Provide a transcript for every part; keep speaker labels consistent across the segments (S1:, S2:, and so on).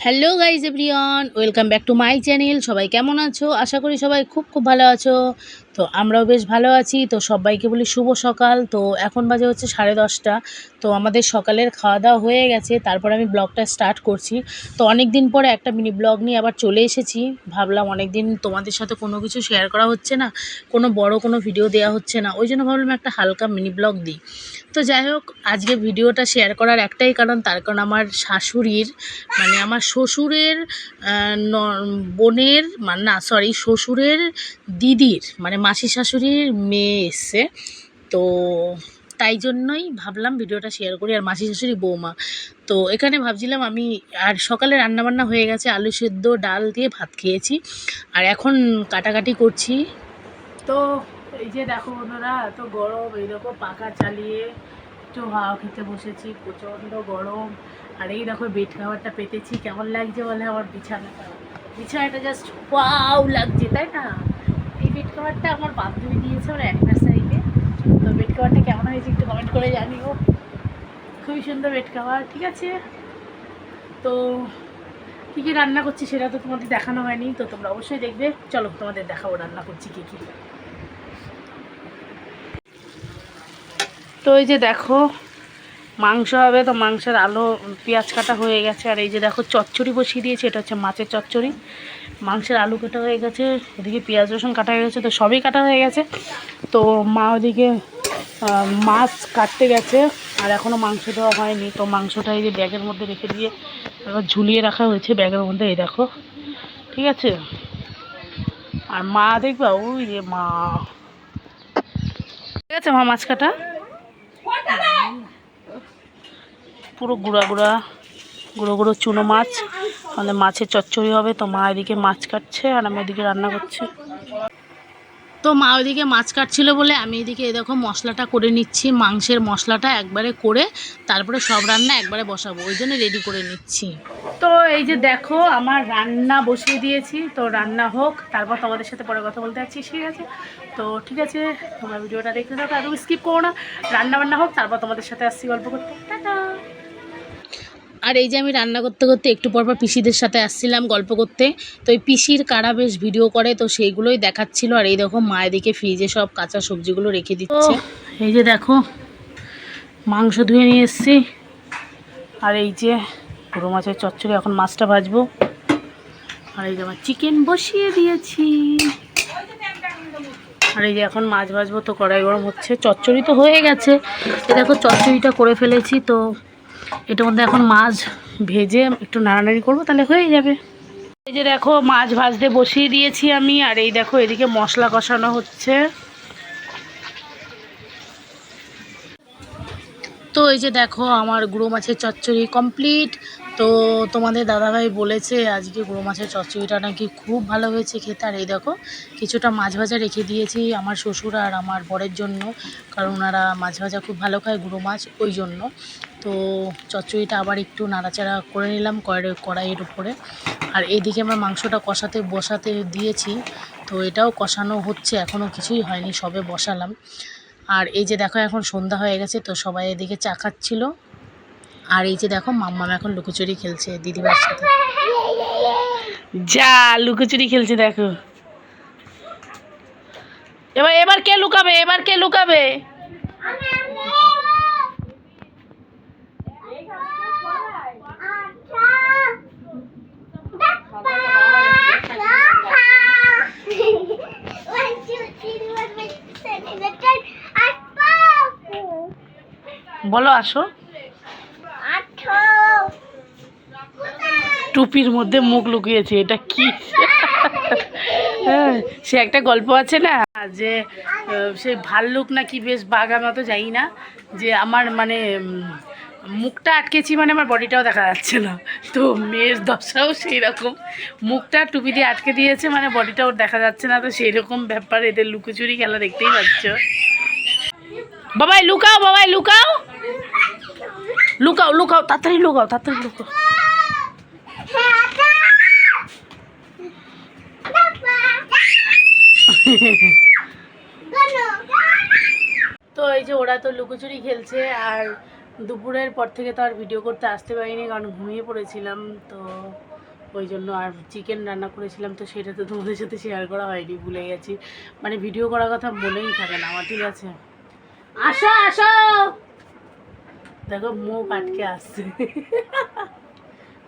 S1: Hello guys everyone, welcome back to my channel. সবাই কেমন আছো? আশা করি সবাই খুব খুব ভালো আছো। তো আমরাও বেশ ভালো আছি। তো সবাইকে বলি শুভ সকাল। তো এখন বাজে হচ্ছে সাড়ে দশটা। তো আমাদের সকালের খাওয়া দাওয়া হয়ে গেছে। তারপর আমি ব্লগটা স্টার্ট করছি। তো অনেক দিন পরে একটা মিনি ব্লগ নিয়ে আবার চলে এসেছি। ভাবলাম অনেক দিন তোমাদের সাথে কোনো কিছু শেয়ার করা হচ্ছে না। কোনো বড় কোনো ভিডিও দেওয়া হচ্ছে না। ওই জন্য ভাবলাম একটা হালকা মিনি ব্লগ দিই। তো যাই হোক, আজকে ভিডিওটা শেয়ার করার একটাই কারণ, তার কারণ আমার শাশুড়ির মানে আমার শ্বশুরের বোনের মানে না সরি শ্বশুরের দিদির মানে মাসি শাশুড়ির মেয়ে এসছে। তো তাই জন্যই ভাবলাম ভিডিওটা শেয়ার করি, আর মাসি শাশুড়ি বৌমা। তো এখানে ভাবছিলাম আমি, আর সকালে রান্নাবান্না হয়ে গেছে, আলু সেদ্ধ, ডাল দিয়ে ভাত খেয়েছি। আর এখন কাটাকাটি করছি। তো এই যে দেখো বন্ধুরা, এত গরম এই দেখো পাখা চালিয়ে একটু হাওয়া খেতে বসেছি, প্রচণ্ড গরম। আর এই দেখো বেড খাবারটা পেতেছি, কেমন লাগছে বলে আমার বিছানাটা? বিছানাটা জাস্ট ওয়াও লাগছে, তাই না? বেড খাবারটা আমার বান্ধবী দিয়েছে ওর অ্যানিভার্সারিতে তো বেড খাবারটা কেমন হয়েছে একটু কমেন্ট করে জানিও। খুবই সুন্দর বেড খাবার ঠিক আছে? তো কী কী রান্না করছি সেটা তো তোমাদের দেখানো হয়নি, তো তোমরা অবশ্যই দেখবে। চলো, তোমাদের দেখাবো রান্না করছি কী কী। তো এই যে দেখো মাংস হবে তো মাংসের আলো, পেঁয়াজ কাটা হয়ে গেছে। আর এই যে দেখো চচ্চড়ি বসিয়ে দিয়েছে, এটা হচ্ছে মাছের চচ্চড়ি। মাংসের আলু কাটা হয়ে গেছে, ওদিকে পেঁয়াজ, রসুন কাটা হয়ে গেছে, তো সবই কাটা হয়ে গেছে। তো মা ওদিকে মাছ কাটতে গেছে, আর এখনও মাংস দেওয়া হয়নি। তো মাংসটা এই যে ব্যাগের মধ্যে রেখে দিয়ে এবার ঝুলিয়ে রাখা হয়েছে ব্যাগের মধ্যে, এই দেখো। ঠিক আছে? আর মা দেখবা, ওই যে মা। ঠিক আছে মা, মাছ কাটা? পুরো গুঁড়া গুঁড়া, গুঁড়ো গুঁড়ো চুনো মাছ। আমাদের মাছের চচ্চড়ি হবে, তো মা এদিকে মাছ কাটছে আর আমি এদিকে রান্না করছি। তো মা ওইদিকে মাছ কাটছিল বলে আমি এদিকে দেখো মশলাটা করে নিচ্ছি, মাংসের মশলাটা একবারে করে তারপরে সব রান্না একবারে বসাবো, ওই জন্য রেডি করে নিচ্ছি। তো এই যে দেখো আমার রান্না বসিয়ে দিয়েছি, তো রান্না হোক, তারপর তোমাদের সাথে পরে কথা বলতে যাচ্ছি, ঠিক আছে? তো ঠিক আছে, তোমরা ভিডিওটা দেখতে থাকো একদম স্কিপ করো না রান্না বান্না হোক, তারপর তোমাদের সাথে আসছি গল্প করতে। টাটা! আর এই যে আমি রান্না করতে করতে একটু পর পর পিসিদের সাথে আসছিলাম গল্প করতে, তো এই পিসির কারা বেশ ভিডিও করে, তো সেইগুলোই দেখাচ্ছিল। আর এই দেখো, মা এদিকে ফ্রিজে সব কাঁচা সবজিগুলো রেখে দিচ্ছে। এই যে দেখো, মাংস ধুয়ে নিয়ে এসছি। আর এই যে পুরো মাছের চচ্চড়ি, এখন মাছটা ভাজবো। আর এই যে আমার চিকেন বসিয়ে দিয়েছি। আর এই যে এখন মাছ ভাজবো, তো কড়াই গরম হচ্ছে। চচ্চড়ি তো হয়ে গেছে। এ দেখো, চচ্চড়িটা করে ফেলেছি, তো এটার মধ্যে এখন মাছ ভেজে একটু নাড়ানাড়ি করব, তাহলে হয়ে যাবে। এই যে দেখো, মাছ ভাজতে বসিয়ে দিয়েছি আমি, আর এই দেখো, এদিকে মশলা কষানো হচ্ছে। তো এই যে দেখো, আমার গুঁড়ো মাছের চচ্চড়ি কমপ্লিট তো তোমাদের দাদাভাই বলেছে আজকে গুঁড়ো মাছের চচ্চড়িটা নাকি খুব ভালো হয়েছে খেতে। আর এই দেখো, কিছুটা মাছ ভাজা রেখে দিয়েছি আমার শ্বশুর আর আমার বরের জন্য, কারণ ওনারা মাছ ভাজা খুব ভালো খায় গুঁড়ো মাছ ওই জন্য। তো চচ্চড়িটা আবার একটু নাড়াচাড়া করে নিলাম কড়াই, কড়াইয়ের উপরে। আর এইদিকে আমার মাংসটা কষাতে বসাতে দিয়েছি, তো এটাও কষানো হচ্ছে এখনও কিছুই হয়নি, সবে বসালাম। আর এই যে দেখো এখন সন্ধ্যা হয়ে গেছে, তো সবাই এদিকে চা খাচ্ছিল। আর এই যে দেখো মাম্মাম এখন লুকোচুরি খেলছে দিদিবার সাথে। যা, লুকোচুরি খেলছে দেখো। এবার এবার কে লুকাবে? এবার কে লুকাবে? বলো আসো। টুপির মধ্যে মুখ লুকিয়েছে এটা কি? হ্যাঁ, সে একটা গল্প আছে না যে সে ভাল্লুক নাকি বেশ বাঘ আমি অত জানি না যে আমার মানে মুখটা আটকেছি মানে আমার বডিটাও দেখা যাচ্ছে না। তো মেয়ের দশাও সেই রকম। মুখটা টুপি দিয়ে আটকে দিয়েছে মানে বডিটাও দেখা যাচ্ছে না তো সেই রকম ব্যাপার এদের লুকোচুরি খেলা দেখতেই পাচ্ছ। বাবাই লুকাও বাবাই লুকাও। লুকাও লুকাও, তাড়াতাড়ি লুকাও তাড়াতাড়ি লুকাও। তো এই যে ওরা তো লুকোচুরি খেলছে, আর দুপুরের পর থেকে তো আর ভিডিও করতে আসতে পারিনি, কারণ ঘুমিয়ে পড়েছিলাম, তো ওই জন্য আর চিকেন রান্না করেছিলাম, তো সেটা তো তোমাদের সাথে শেয়ার করা হয়নি, ভুলে গেছি। মানে ভিডিও করার কথা মনেই থাকে না, আমার ঠিক আছে? আসো আসো! দেখো মুখ আটকে আসছে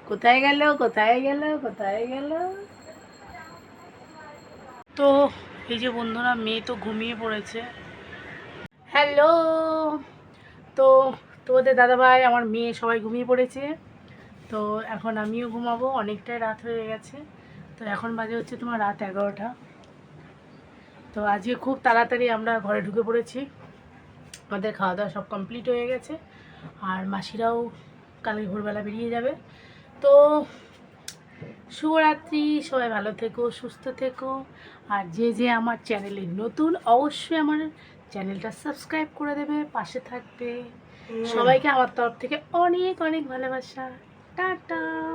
S1: কোথায় গেল কোথায় গেল কোথায় গেল? তো এই যে বন্ধুরা, মেয়ে তো ঘুমিয়ে পড়েছে। হ্যালো! তো তোমাদের দাদাভাই, আমার মেয়ে সবাই ঘুমিয়ে পড়েছে। তো এখন আমিও ঘুমাবো, অনেকটাই রাত হয়ে গেছে। তো এখন বাজে হচ্ছে তোমার রাত এগারোটা। তো আজকে খুব তাড়াতাড়ি আমরা ঘরে ঢুকে পড়েছি। আমাদের খাওয়া দাওয়া সব কমপ্লিট হয়ে গেছে। আর মাসিরাও কালকে ভোরবেলা বেরিয়ে যাবে। তো শুভরাত্রি সবাই ভালো থেকো সুস্থ থেকো। আর যে যে আমার চ্যানেলে নতুন অবশ্যই আমার চ্যানেলটা সাবস্ক্রাইব করে দেবে পাশে থাকবে। সবাইকে আমার তরফ থেকে অনেক অনেক ভালোবাসা। টাটা।